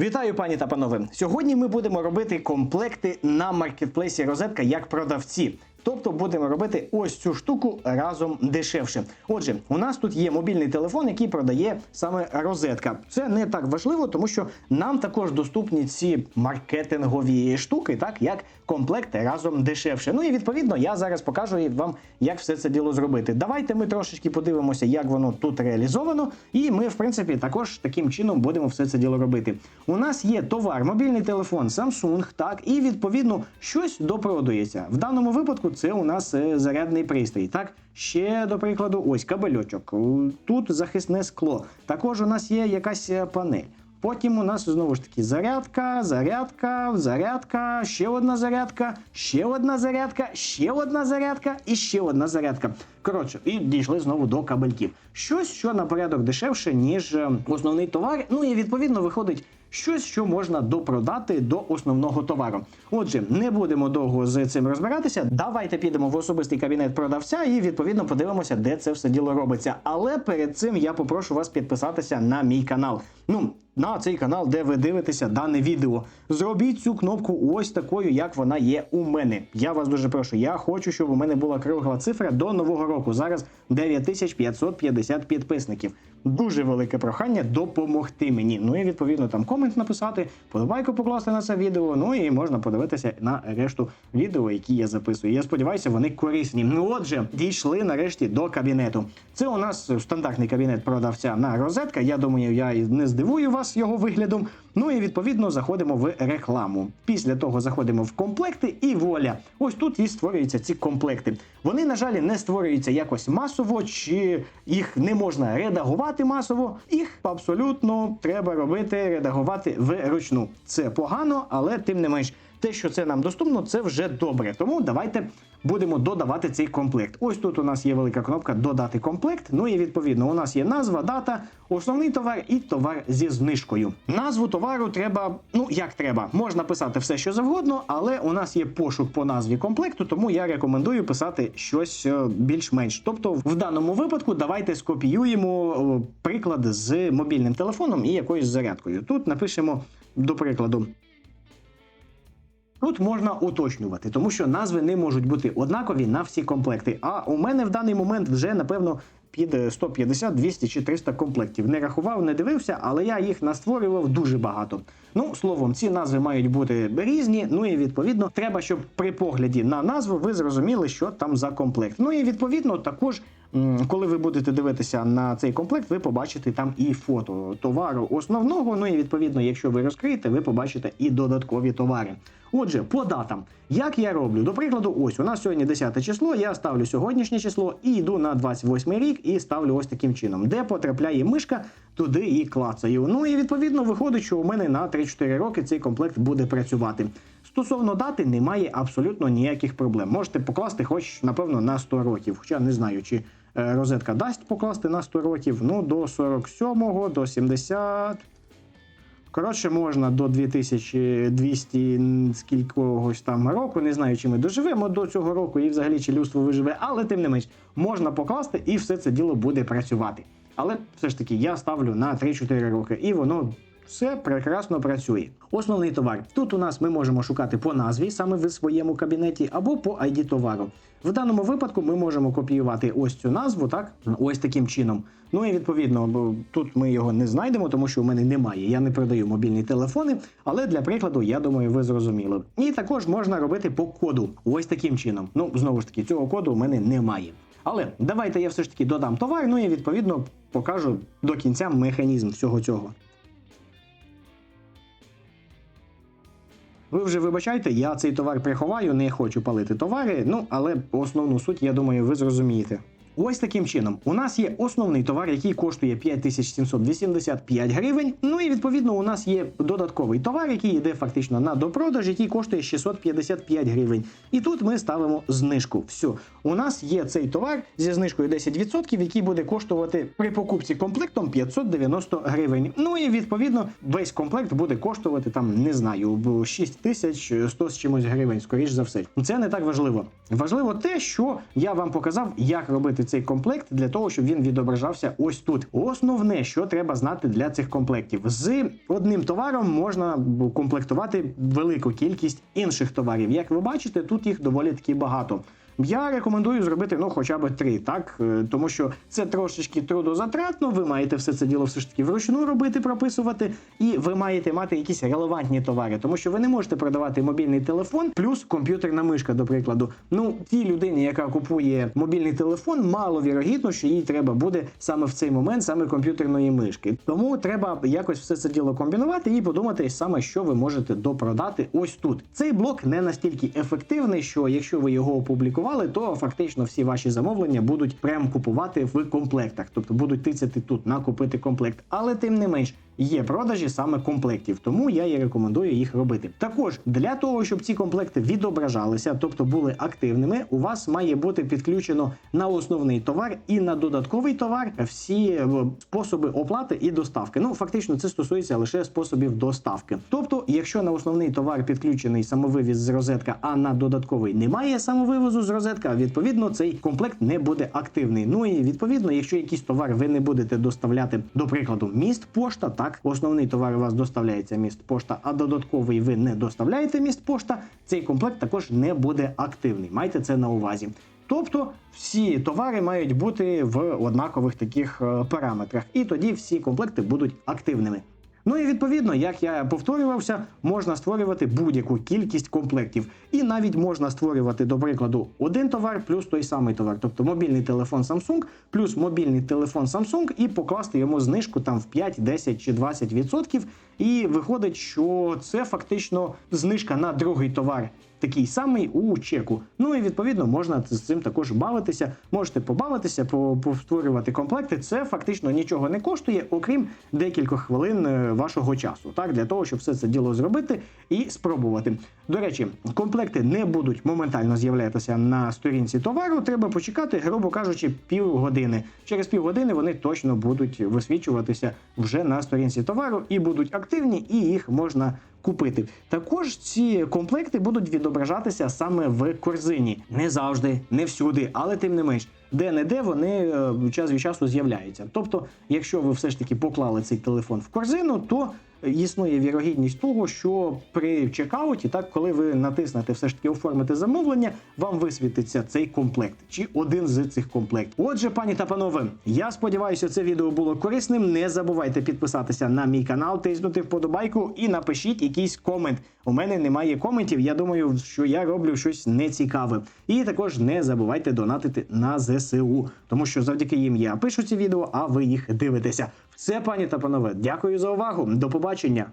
Вітаю, пані та панове. Сьогодні ми будемо робити комплекти на маркетплейсі Розетка як продавці. Тобто будемо робити ось цю штуку разом дешевше. Отже, у нас тут є мобільний телефон, який продає саме розетка. Це не так важливо, тому що нам також доступні ці маркетингові штуки, так як комплекти разом дешевше. Ну і відповідно я зараз покажу вам, як все це діло зробити. Давайте ми трошечки подивимося, як воно тут реалізовано, і ми, в принципі, також таким чином будемо все це діло робити. У нас є товар, мобільний телефон Samsung, так, і відповідно щось допродується. В даному випадку це у нас е, зарядний пристрій. Так, ще до прикладу, ось кабельочок. Тут захисне скло. Також у нас є якась е, панель. Потім у нас знову ж таки зарядка, зарядка, зарядка, ще одна зарядка, ще одна зарядка, ще одна зарядка і ще одна зарядка. Коротше, і дійшли знову до кабельків. Щось, що на порядок дешевше, ніж е, основний товар. Ну і відповідно виходить щось, що можна допродати до основного товару. Отже, не будемо довго з цим розбиратися. Давайте підемо в особистий кабінет продавця і відповідно подивимося, де це все діло робиться. Але перед цим я попрошу вас підписатися на мій канал. Ну, на цей канал, де ви дивитеся дане відео. Зробіть цю кнопку ось такою, як вона є у мене. Я вас дуже прошу. Я хочу, щоб у мене була кругла цифра до нового року. Зараз 9550 підписників. Дуже велике прохання допомогти мені. Ну і відповідно там комент написати, подобайку покласти на це відео. Ну і можна подивитися на решту відео, які я записую. Я сподіваюся, вони корисні. Ну отже, дійшли нарешті до кабінету. Це у нас стандартний кабінет продавця на розетка. Я думаю, я не здивую вас його виглядом. Ну і відповідно заходимо в рекламу. Після того заходимо в комплекти і воля. Ось тут і створюються ці комплекти. Вони, на жаль, не створюються якось масово, чи їх не можна редагувати масово. Їх абсолютно треба робити, редагувати вручну. Це погано, але тим не менш, те, що це нам доступно, це вже добре. Тому давайте будемо додавати цей комплект. Ось тут у нас є велика кнопка Додати комплект. Ну і відповідно у нас є назва, дата, основний товар і товар зі знижкою. Назву товару треба, ну як треба, можна писати все, що завгодно, але у нас є пошук по назві комплекту, тому я рекомендую писати щось е, більш-менш. Тобто, в даному випадку давайте скопіюємо приклад з мобільним телефоном і якоюсь зарядкою. Тут напишемо, до прикладу. Тут можна уточнювати, тому що назви не можуть бути однакові на всі комплекти. А у мене в даний момент вже напевно під 150, 200 чи 300 комплектів. Не рахував, не дивився, але я їх настворював дуже багато. Ну, словом, ці назви мають бути різні. Ну і відповідно, треба, щоб при погляді на назву ви зрозуміли, що там за комплект. Ну і відповідно, також, коли ви будете дивитися на цей комплект, ви побачите там і фото товару основного. Ну і відповідно, якщо ви розкриєте, ви побачите і додаткові товари. Отже, по датам, як я роблю? До прикладу, ось у нас сьогодні 10 число. Я ставлю сьогоднішнє число і йду на 28 рік і ставлю ось таким чином, де потрапляє мишка, туди і клацаю. Ну і відповідно виходить, що у мене на 3-4 роки цей комплект буде працювати. Стосовно дати, немає абсолютно ніяких проблем. Можете покласти, хоч напевно на 100 років. Хоча не знаю, чи розетка дасть покласти на 100 років. Ну до 47-го, до 70. Коротше, можна до 2200 скількогось там року. Не знаю, чи ми доживемо до цього року і взагалі чи людство виживе, але тим не менш можна покласти і все це діло буде працювати. Але все ж таки я ставлю на 3-4 роки, і воно все прекрасно працює. Основний товар. Тут у нас ми можемо шукати по назві саме в своєму кабінеті, або по ID товару. В даному випадку ми можемо копіювати ось цю назву, так ось таким чином. Ну і відповідно, тут ми його не знайдемо, тому що у мене немає. Я не продаю мобільні телефони, але для прикладу, я думаю, ви зрозуміли. І також можна робити по коду. Ось таким чином. Ну знову ж таки, цього коду у мене немає. Але давайте я все ж таки додам товар, ну і відповідно покажу до кінця механізм всього цього. Ви вже вибачайте, я цей товар приховаю, не хочу палити товари, ну але основну суть, я думаю, ви зрозумієте. Ось таким чином, у нас є основний товар, який коштує 5785 гривень. Ну і відповідно у нас є додатковий товар, який йде фактично на допродаж, який коштує 655 гривень. І тут ми ставимо знижку. Все, у нас є цей товар зі знижкою 10%, який буде коштувати при покупці комплектом 590 гривень. Ну і відповідно весь комплект буде коштувати там, не знаю, 6100 з чимось гривень, скоріш за все. Це не так важливо. Важливо те, що я вам показав, як робити цей комплект для того, щоб він відображався ось тут. Основне, що треба знати для цих комплектів, з одним товаром можна комплектувати велику кількість інших товарів. Як ви бачите, тут їх доволі таки багато. Я рекомендую зробити ну хоча б три, так Е, тому що це трошечки трудозатратно. Ви маєте все це діло все ж таки вручну робити, прописувати, і ви маєте мати якісь релевантні товари, тому що ви не можете продавати мобільний телефон плюс комп'ютерна мишка, до прикладу. Ну тій людині, яка купує мобільний телефон, мало вірогідно, що їй треба буде саме в цей момент саме комп'ютерної мишки. Тому треба якось все це діло комбінувати і подумати саме, що ви можете допродати ось тут. Цей блок не настільки ефективний, що якщо ви його опублікували, то фактично всі ваші замовлення будуть прям купувати в комплектах, тобто будуть тицяти тут на купити комплект. Але тим не менш. Є продажі саме комплектів, тому я і рекомендую їх робити. Також для того, щоб ці комплекти відображалися, тобто були активними, у вас має бути підключено на основний товар і на додатковий товар всі е, способи оплати і доставки. Ну фактично, це стосується лише способів доставки. Тобто, якщо на основний товар підключений самовивіз з розетка, а на додатковий немає самовивозу з розетка, відповідно цей комплект не буде активний. Ну і відповідно, якщо якийсь товар ви не будете доставляти, до прикладу, міст пошта, так основний товар у вас доставляється міст пошта, а додатковий ви не доставляєте міст пошта, цей комплект також не буде активний. Майте це на увазі. Тобто всі товари мають бути в однакових таких е, параметрах, і тоді всі комплекти будуть активними. Ну і відповідно, як я повторювався, можна створювати будь-яку кількість комплектів. І навіть можна створювати, до прикладу, один товар плюс той самий товар, тобто мобільний телефон Samsung плюс мобільний телефон Samsung, і покласти йому знижку там в 5, 10 чи 20%. І виходить, що це фактично знижка на другий товар. Такий самий у чеку. Ну і відповідно можна з цим також бавитися. Можете побавитися, по- повторювати комплекти. Це фактично нічого не коштує, окрім декількох хвилин е, вашого часу. Так, для того, щоб все це діло зробити і спробувати. До речі, комплекти не будуть моментально з'являтися на сторінці товару. Треба почекати, грубо кажучи, півгодини. Через півгодини вони точно будуть висвічуватися вже на сторінці товару і будуть активні, і їх можна купити. Також ці комплекти будуть відображатися саме в корзині. Не завжди, не всюди, але тим не менш. Де-не-де вони е, час від часу з'являються. Тобто, якщо ви все ж таки поклали цей телефон в корзину, то існує вірогідність того, що при чекауті, так коли ви натиснете все ж таки оформити замовлення, вам висвітиться цей комплект чи один з цих комплектів. Отже, пані та панове, я сподіваюся, це відео було корисним. Не забувайте підписатися на мій канал, тиснути вподобайку і напишіть якийсь комент. У мене немає коментів. Я думаю, що я роблю щось нецікаве. І також не забувайте донатити на ЗСУ, тому що завдяки їм я пишу ці відео, а ви їх дивитеся. Все, пані та панове, дякую за увагу. До побачення.